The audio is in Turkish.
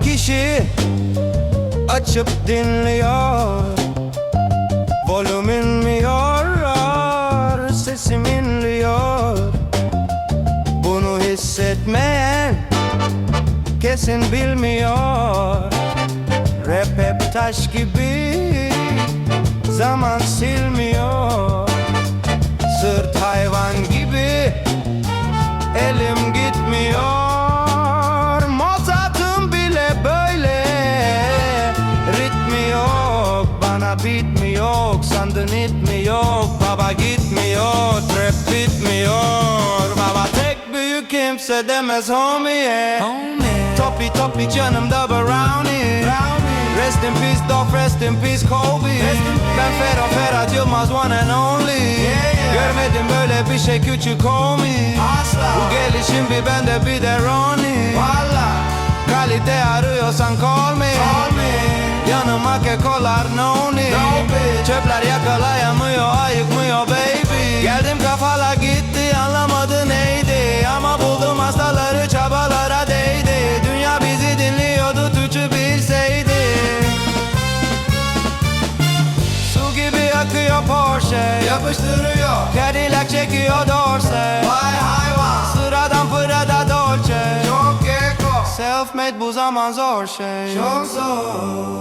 kişi Açıp dinliyor. Volüm inmiyor Sesim inliyor. Bunu hissetmeyen Kesin bilmiyor. Rap hep taş gibi Zaman silmiyor Ritmi yok Bana beat mi yok Sandın it mi yok Baba gitmiyor Trap bitmiyor. Baba tek büyük kimse demez homie. Topi topi canımda brownie. Rest in peace Doc, rest in peace Kobe. Ben Ferhat Ferhat Yılmaz one and only. Görmedim böyle bir şey küçük homie. Bu gelişim bir bende bir de Ronnie. Kalite arıyorsan call me, Yanıma kekolar no need Çöpler yakalayamıyor ayıkmıyor baby. Geldim kafala gitti anlamadı neydi? Ama buldum hastaları çabalara değdi. Dünya bizi dinliyordu tüçü bilseydi. Su gibi akıyor Porsche. Yapıştırıyor. Cadillac çekiyor Dorse. Vay hayvan. Sıradan Prada Dolce. Çok eko Self made bu zaman zor şey. Çok zor